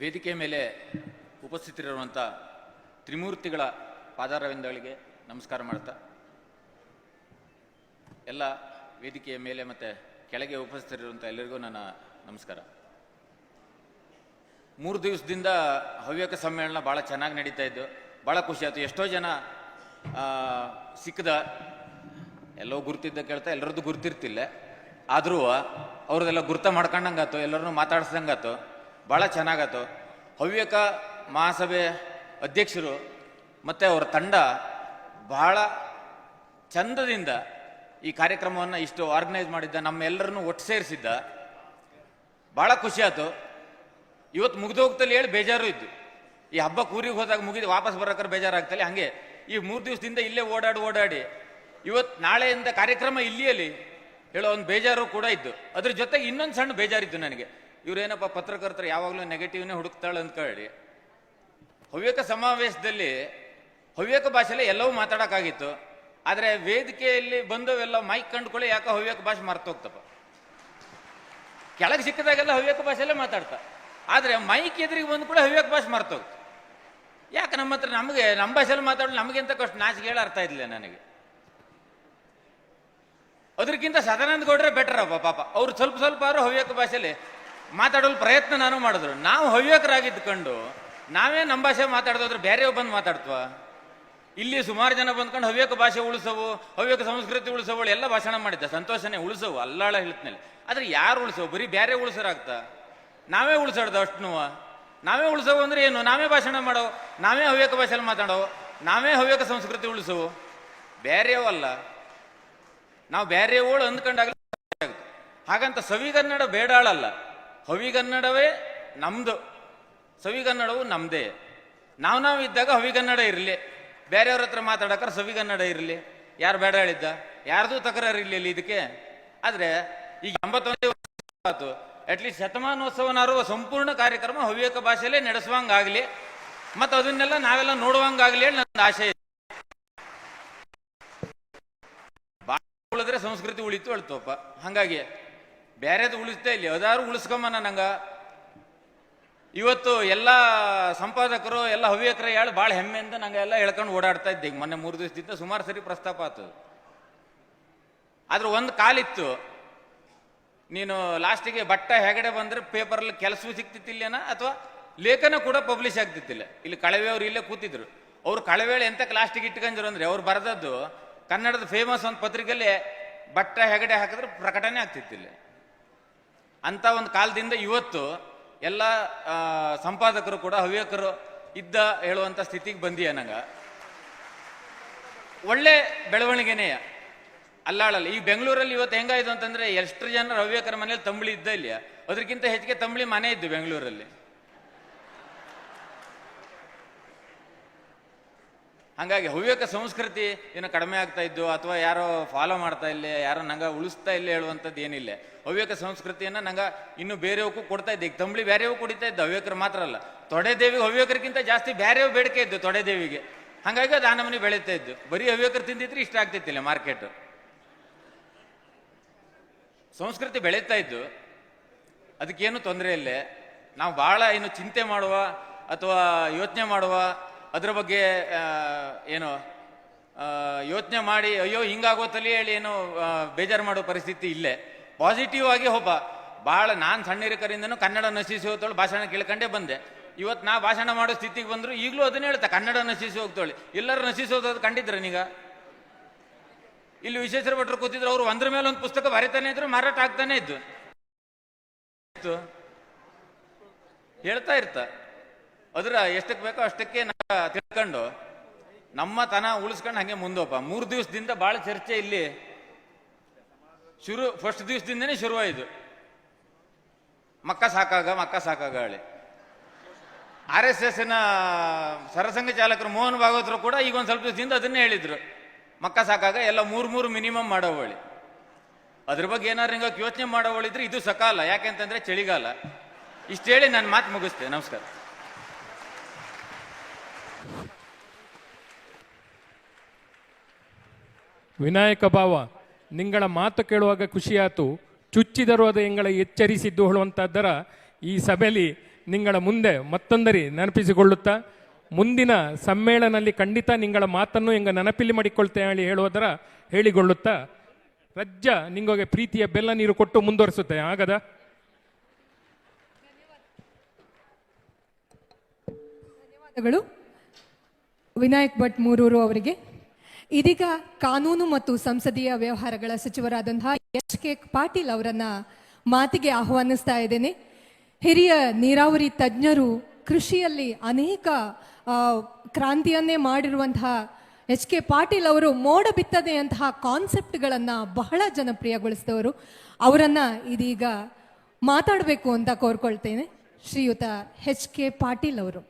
ವೇದಿಕೆ ಮೇಲೆ ಉಪಸ್ಥಿತರಿರುವಂಥ ತ್ರಿಮೂರ್ತಿಗಳ ಪಾದಾರವಿಂದಗಳಿಗೆ ನಮಸ್ಕಾರ ಮಾಡ್ತಾ. ಎಲ್ಲ ವೇದಿಕೆಯ ಮೇಲೆ ಮತ್ತು ಕೆಳಗೆ ಉಪಸ್ಥಿತರಿರುವಂಥ ಎಲ್ಲರಿಗೂ ನನ್ನ ನಮಸ್ಕಾರ. ಮೂರು ದಿವಸದಿಂದ ಹವ್ಯಕ ಸಮ್ಮೇಳನ ಭಾಳ ಚೆನ್ನಾಗಿ ನಡೀತಾ ಇದ್ದು ಭಾಳ ಖುಷಿ ಆಯ್ತು. ಎಷ್ಟೋ ಜನ ಸಿಕ್ಕದ, ಎಲ್ಲೋ ಗುರ್ತಿದ್ದ ಕೇಳ್ತಾ, ಎಲ್ಲರದ್ದು ಗುರ್ತಿರ್ತಿಲ್ಲ. ಆದರೂ ಅವ್ರದ್ದೆಲ್ಲ ಗುರ್ತ ಮಾಡ್ಕೊಂಡಂಗಾತು ಎಲ್ಲರನ್ನೂ ಮಾತಾಡ್ಸ್ದಂಗಾತು ಭಾಳ ಚೆನ್ನಾಗತ್ತು ಹವ್ಯಕ ಮಹಾಸಭೆ ಅಧ್ಯಕ್ಷರು ಮತ್ತು ಅವರ ತಂಡ ಭಾಳ ಚಂದದಿಂದ ಈ ಕಾರ್ಯಕ್ರಮವನ್ನು ಇಷ್ಟು ಆರ್ಗನೈಸ್ ಮಾಡಿದ್ದ, ನಮ್ಮೆಲ್ಲರನ್ನು ಒಟ್ಟು ಸೇರಿಸಿದ್ದ. ಭಾಳ ಖುಷಿ ಆಯ್ತು. ಇವತ್ತು ಮುಗಿದು ಹೋಗ್ತಲ್ಲಿ ಹೇಳಿ ಬೇಜಾರು ಇದ್ದು. ಈ ಹಬ್ಬ ಕೂರಿಗೆ ಹೋದಾಗ ಮುಗಿದು ವಾಪಸ್ ಬರೋಕ್ರೆ ಬೇಜಾರಾಗ್ತಲ್ಲ ಹಾಗೆ. ಈ ಮೂರು ದಿವಸದಿಂದ ಇಲ್ಲೇ ಓಡಾಡಿ ಓಡಾಡಿ. ಇವತ್ತು ನಾಳೆಯಿಂದ ಕಾರ್ಯಕ್ರಮ ಇಲ್ಲಿಯಲ್ಲಿ ಹೇಳೋ ಒಂದು ಬೇಜಾರು ಕೂಡ ಇದ್ದು. ಅದ್ರ ಜೊತೆಗೆ ಇನ್ನೊಂದು ಸಣ್ಣ ಬೇಜಾರಿತ್ತು ನನಗೆ. ಇವ್ರೇನಪ್ಪ ಪತ್ರಕರ್ತರು ಯಾವಾಗಲೂ ನೆಗೆಟಿವ್ನೇ ಹುಡುಕ್ತಾಳೆ ಅಂದ್ಕೊಳ್ಳಿ ಹವ್ಯಕ ಸಮಾವೇಶದಲ್ಲಿ ಹವ್ಯಕ ಭಾಷೆಲೆ ಎಲ್ಲವೂ ಮಾತಾಡೋಕ್ಕಾಗಿತ್ತು. ಆದರೆ ವೇದಿಕೆಯಲ್ಲಿ ಬಂದವೆಲ್ಲ ಮೈಕ್ ಕಂಡುಕೊಳ್ಳಿ ಯಾಕೋ ಹವ್ಯಕ ಭಾಷೆ ಮರ್ತೋಗ್ತಪ್ಪ. ಕೆಳಗೆ ಸಿಕ್ಕಿದಾಗೆಲ್ಲ ಹವ್ಯಕ ಭಾಷೆಲ್ಲೇ ಮಾತಾಡ್ತಾ. ಆದರೆ ಮೈಕ್ ಎದುರಿಗೆ ಬಂದು ಕೂಡ ಹವ್ಯಕ ಭಾಷೆ ಮರ್ತೋಗ್ತು. ಯಾಕೆ ನಮ್ಮ ಹತ್ರ ನಮಗೆ ನಮ್ಮ ಭಾಷೆಯಲ್ಲಿ ಮಾತಾಡಲು ನಮಗಿಂತ ಕಷ್ಟ? ನಾಚಿಕೆ ಹೇಳ ಅರ್ಥ ಇದ್ದಿಲ್ಲ ನನಗೆ. ಅದಕ್ಕಿಂತ ಸದಾನಂದ ಗೌಡ್ರೆ ಬೆಟರ್ ಅಪ್ಪ ಪಾಪ. ಅವ್ರು ಸ್ವಲ್ಪ ಸ್ವಲ್ಪ ಆದ್ರೂ ಹವ್ಯಕ ಭಾಷೆಯಲ್ಲಿ ಮಾತಾಡಲು ಪ್ರಯತ್ನ ನಾನು ಮಾಡಿದ್ರು. ನಾವು ಹವ್ಯಕರಾಗಿದ್ದುಕೊಂಡು ನಾವೇ ನಮ್ಮ ಭಾಷೆ ಮಾತಾಡೋದ್ರೆ ಬೇರೆಯವ್ರು ಬಂದು ಮಾತಾಡ್ತವ? ಇಲ್ಲಿ ಸುಮಾರು ಜನ ಬಂದ್ಕೊಂಡು ಹವ್ಯಕ ಭಾಷೆ ಉಳಿಸವು, ಹವ್ಯಕ ಸಂಸ್ಕೃತಿ ಉಳಿಸವು, ಎಲ್ಲ ಭಾಷಣ ಮಾಡಿದ್ದೆ. ಸಂತೋಷನೇ ಉಳಿಸವು, ಅಲ್ಲಾಳ ಹೇಳ್ತಿನಲ್ಲಿ ಆದ್ರೆ ಯಾರು ಉಳಿಸವು? ಬರೀ ಬೇರೆ ಉಳಿಸೋರಾಗ್ತಾ? ನಾವೇ ಉಳಿಸಾಡ್ದು ಅಷ್ಟು ನಾವೇ ಉಳಿಸವು ಅಂದ್ರೆ ಏನು? ನಾವೇ ಭಾಷಣ ಮಾಡೋ, ನಾವೇ ಹವ್ಯಕ ಭಾಷೆಯಲ್ಲಿ ಮಾತಾಡೋ, ನಾವೇ ಹವ್ಯಕ ಸಂಸ್ಕೃತಿ ಉಳಿಸವು? ಬೇರೆಯವಲ್ಲ ನಾವು ಬೇರೆಯವಳು ಅಂದ್ಕೊಂಡಾಗಲೇ ಆಗುತ್ತೆ. ಹಾಗಂತ ಸವಿಗನ್ನಡ ಬೇಡಾಳಲ್ಲ ಹವಿಗನ್ನಡವೇ ನಮ್ದು. ಸವಿಗನ್ನಡವು ನಮ್ದೇ. ನಾವು ನಾವು ಇದ್ದಾಗ ಹವಿಗನ್ನಡ ಇರಲಿ. ಬೇರೆಯವ್ರ ಹತ್ರ ಮಾತಾಡಕ್ರೆ ಸವಿಗನ್ನಡ ಇರಲಿ. ಯಾರು ಬೇಡ ಹೇಳಿದ್ದ? ಯಾರ್ದು ತಕರಾರು ಇರಲಿಲ್ಲ ಇದಕ್ಕೆ. ಆದರೆ ಈಗ ಎಂಬತ್ತೊಂದೇ ವರ್ಷ ಆಯಿತು ಅಟ್ಲೀಸ್ಟ್ ಶತಮಾನೋತ್ಸವನಾರು ಸಂಪೂರ್ಣ ಕಾರ್ಯಕ್ರಮ ಹವ್ಯಕ ಭಾಷೆಯಲ್ಲೇ ನಡೆಸುವಂಗಾಗಲಿ. ಮತ್ತು ಅದನ್ನೆಲ್ಲ ನಾವೆಲ್ಲ ನೋಡುವಂಗಾಗಲಿ ಹೇಳಿ ನನ್ನ ಆಶೆ ಇದೆ. ಉಳಿದ್ರೆ ಸಂಸ್ಕೃತಿ ಉಳಿತು ಅಳ್ತೋಪ. ಹಂಗಾಗಿ ಬೇರೆದು ಉಳಿಸ್ತಾ ಇಲ್ಲಿ, ಯಾವ್ದಾದ್ರು ಉಳಿಸ್ಕೊಂಬನ ನಂಗ. ಇವತ್ತು ಎಲ್ಲ ಸಂಪಾದಕರು, ಎಲ್ಲ ಹವ್ಯಕರ ಹೇಳಿ ಭಾಳ ಹೆಮ್ಮೆಯಿಂದ ನಂಗೆ ಎಲ್ಲ ಹೇಳ್ಕೊಂಡು ಓಡಾಡ್ತಾ ಇದ್ದೆ. ಈಗ ಮೊನ್ನೆ ಮೂರು ದಿವಸದಿಂದ ಸುಮಾರು ಸರಿ ಪ್ರಸ್ತಾಪ ಆತು. ಆದ್ರೆ ಒಂದು ಕಾಲಿತ್ತು. ನೀನು ಲಾಸ್ಟಿಗೆ ಬಟ್ಟ ಹೆಗಡೆ ಬಂದ್ರೆ ಪೇಪರಲ್ಲಿ ಕೆಲಸವೂ ಸಿಕ್ತಿತ್ತಿಲ್ಲೇನ ಅಥವಾ ಲೇಖನ ಕೂಡ ಪಬ್ಲಿಷ್ ಆಗ್ತಿತ್ತಿಲ್ಲ? ಇಲ್ಲಿ ಕಳವೆಯವ್ರು ಇಲ್ಲೇ ಕೂತಿದ್ರು. ಅವ್ರು ಕಳವೇಳೆ ಎಂತ ಲಾಸ್ಟಿಗೆ ಇಟ್ಕೊಂಡಿರು ಅಂದ್ರೆ ಅವ್ರು ಬರೆದದ್ದು ಕನ್ನಡದ ಫೇಮಸ್ ಒಂದು ಪತ್ರಿಕೆಯಲ್ಲಿ ಬಟ್ಟ ಹೆಗಡೆ ಹಾಕಿದ್ರೆ ಪ್ರಕಟಣೆ ಆಗ್ತಿತ್ತಿಲ್ಲ. ಅಂತ ಒಂದು ಕಾಲದಿಂದ ಇವತ್ತು ಎಲ್ಲ ಸಂಪಾದಕರು ಕೂಡ, ಹವ್ಯಕರು ಇದ್ದ ಹೇಳುವಂಥ ಸ್ಥಿತಿಗೆ ಬಂದಿಯ ನಂಗ. ಒಳ್ಳೆ ಬೆಳವಣಿಗೆನೇ ಅಲ್ಲಾಳಲ್ಲ. ಈ ಬೆಂಗಳೂರಲ್ಲಿ ಇವತ್ತು ಹೆಂಗಾಯ್ತು ಅಂತಂದ್ರೆ ಎಷ್ಟು ಜನ ಹವ್ಯಕರ ಮನೇಲಿ ತಂಬಳಿ ಇದ್ದ ಇಲ್ಲ ಅದಕ್ಕಿಂತ ಹೆಚ್ಚಿಗೆ ತಂಬಳಿ ಮನೆ ಇದ್ದು ಬೆಂಗಳೂರಲ್ಲಿ. ಹಂಗಾಗಿ ಹವ್ಯಕ ಸಂಸ್ಕೃತಿ ಏನು ಕಡಿಮೆ ಆಗ್ತಾ ಇದ್ದು ಅಥವಾ ಯಾರೋ ಫಾಲೋ ಮಾಡ್ತಾ ಇಲ್ಲ, ಯಾರೋ ನಂಗೆ ಉಳಿಸ್ತಾ ಇಲ್ಲ ಹೇಳುವಂಥದ್ದು ಏನಿಲ್ಲ. ಹವ್ಯಕ ಸಂಸ್ಕೃತಿಯನ್ನು ನಂಗೆ ಇನ್ನು ಬೇರೆಯವಕ್ಕೂ ಕೊಡ್ತಾ ಇದ್ದೆ. ಈಗ ತಂಬಳಿ ಬೇರೆಯವು ಕುಡಿತಾ ಇದ್ದ. ಹವ್ಯಕರು ಮಾತ್ರ ಅಲ್ಲ. ತೊಡೆದೇವಿಗೆ ಹವ್ಯಕರಿಗಿಂತ ಜಾಸ್ತಿ ಬೇರೆಯವು ಬೇಡಿಕೆ ಇದ್ದು ತೊಡೆದೇವಿಗೆ ಹಾಗಾಗಿ ಅದು ಆನಮನಿ ನಮೂನಿ ಬೆಳೀತಾ ಇದ್ದು. ಬರೀ ಹವ್ಯಕರು ತಿಂದಿದ್ರೆ ಇಷ್ಟ ಆಗ್ತಿತ್ತಿಲ್ಲ ಮಾರ್ಕೆಟು. ಸಂಸ್ಕೃತಿ ಬೆಳೀತಾ ಇದ್ದು. ಅದಕ್ಕೇನು ತೊಂದರೆ ಇಲ್ಲ. ನಾವು ಭಾಳ ಇನ್ನು ಚಿಂತೆ ಮಾಡುವ ಅಥವಾ ಯೋಚನೆ ಮಾಡುವ ಅದ್ರ ಬಗ್ಗೆ ಏನು ಯೋಚನೆ ಮಾಡಿ, ಅಯ್ಯೋ, ಹಿಂಗಾಗೋತಲ್ಲಿ ಹೇಳಿ ಏನು ಬೇಜಾರು ಮಾಡೋ ಪರಿಸ್ಥಿತಿ ಇಲ್ಲೇ. ಪಾಸಿಟಿವ್ ಆಗಿ ಒಬ್ಬ ಭಾಳ ನಾನು ಸಣ್ಣ ಕನ್ನಡ ನಶಿಸಿ ಹೋಗ್ತಾಳೆ ಭಾಷಣ ಕೇಳ್ಕೊಂಡೇ ಬಂದೆ. ಇವತ್ತು ನಾ ಭಾಷಣ ಮಾಡೋ ಸ್ಥಿತಿಗೆ ಬಂದರು ಈಗಲೂ ಅದನ್ನ ಹೇಳ್ತಾ, ಕನ್ನಡ ನಶಿಸಿ ಹೋಗ್ತಾಳೆ ಎಲ್ಲರೂ ನಶಿಸೋದು ಕಂಡಿದ್ರೆ ನೀಗ? ಇಲ್ಲಿ ವಿಶ್ವೇಶ್ವರ ಭಟ್ರು ಕೂತಿದ್ರು, ಅವರು ಒಂದ್ರ ಮೇಲೆ ಒಂದು ಪುಸ್ತಕ ಬರೀತಾನೆ ಇದ್ರು, ಮಾರಾಟ ಆಗ್ತಾನೆ ಇದ್ದು. ಹೇಳ್ತಾ ಇರ್ತ. ಅದ್ರ ಎಷ್ಟಕ್ಕೆ ಬೇಕೋ ಅಷ್ಟಕ್ಕೆ ತಿಳ್ಕೊಂಡು ನಮ್ಮ ತನ ಉಳಿಸ್ಕೊಂಡು ಹಂಗೆ ಮುಂದೋಪ. ಮೂರು ದಿವಸದಿಂದ ಭಾಳ ಚರ್ಚೆ ಇಲ್ಲಿ ಶುರು ಫಸ್ಟ್ ದಿವಸದಿಂದನೇ ಶುರುವಾಯಿತು ಮಕ್ಕ ಸಾಕಾಗ ಮಕ್ಕ ಸಾಕಾಗ ಹೇಳಿ. ಆರ್ ಎಸ್ ಎಸ್ನ ಸರಸಂಘ ಚಾಲಕರು ಮೋಹನ್ ಭಾಗವತರು ಕೂಡ ಈಗ ಒಂದು ಸ್ವಲ್ಪ ದಿವಸದಿಂದ ಅದನ್ನೇ ಹೇಳಿದ್ರು. ಮಕ್ಕ ಸಾಕಾಗ ಎಲ್ಲ ಮೂರು ಮೂರು ಮಿನಿಮಮ್ ಮಾಡೋವಳಿ. ಅದ್ರ ಬಗ್ಗೆ ಏನಾದ್ರು ಹಿಂಗಾಗಿ ಯೋಚನೆ ಮಾಡೋವಳಿದ್ರೆ ಇದು ಸಕಾಲ. ಯಾಕೆಂತಂದ್ರೆ ಚಳಿಗಾಲ. ಇಷ್ಟು ಹೇಳಿ ನಾನು ಮಾತು ಮುಗಿಸ್ತೇನೆ. ನಮಸ್ಕಾರ. ವಿನಾಯಕ ಭಾವ, ನಿಂಗಳ ಮಾತು ಕೇಳುವಾಗ ಖುಷಿಯಾತು. ಚುಚ್ಚಿದರು ಅದು ಎಂಗಳ ಎಚ್ಚರಿಸಿದ್ದು ಹೇಳುವಂಥದ್ದರ ಈ ಸಭೆಯಲ್ಲಿ ನಿಂಗಳ ಮುಂದೆ ಮತ್ತೊಂದರಿ ನೆನಪಿಸಿಕೊಳ್ಳುತ್ತಾ, ಮುಂದಿನ ಸಮ್ಮೇಳನಲ್ಲಿ ಖಂಡಿತ ನಿಂಗಳ ಮಾತನ್ನು ಹೆಂಗ ನೆನಪಿಲಿ ಮಾಡಿಕೊಳ್ತೇನೆ ಹೇಳಿ ಹೇಳುವುದರ ಹೇಳಿಕೊಳ್ಳುತ್ತಾ, ರಜ್ಜ ನಿಂಗೋಗೆ ಪ್ರೀತಿಯ ಬೆಲ್ಲ ನೀರು ಕೊಟ್ಟು ಮುಂದುವರಿಸುತ್ತೆ. ಆಗದ? ಧನ್ಯವಾದಗಳು. ವಿನಾಯಕ್ ಭಟ್ ಮೂರೂರು ಅವರಿಗೆ. ಇದೀಗ ಕಾನೂನು ಮತ್ತು ಸಂಸದೀಯ ವ್ಯವಹಾರಗಳ ಸಚಿವರಾದಂತಹ ಎಚ್ ಕೆ ಪಾಟೀಲ್ ಅವರನ್ನ ಮಾತಿಗೆ ಆಹ್ವಾನಿಸ್ತಾ ಇದ್ದೇನೆ. ಹಿರಿಯ ನೀರಾವರಿ ತಜ್ಞರು ಕೃಷಿಯಲ್ಲಿ ಅನೇಕ ಕ್ರಾಂತಿಯನ್ನೇ ಮಾಡಿರುವಂತಹ ಎಚ್ ಕೆ ಪಾಟೀಲ್ ಅವರು ಮೋಡ ಬಿತ್ತನೆಯಂತಹ ಕಾನ್ಸೆಪ್ಟ್ಗಳನ್ನು ಬಹಳ ಜನಪ್ರಿಯಗೊಳಿಸಿದವರು. ಅವರನ್ನ ಇದೀಗ ಮಾತಾಡಬೇಕು ಅಂತ ಕೋರ್ಕೊಳ್ತೇನೆ. ಶ್ರೀಯುತ ಎಚ್ ಕೆ ಪಾಟೀಲ್ ಅವರು.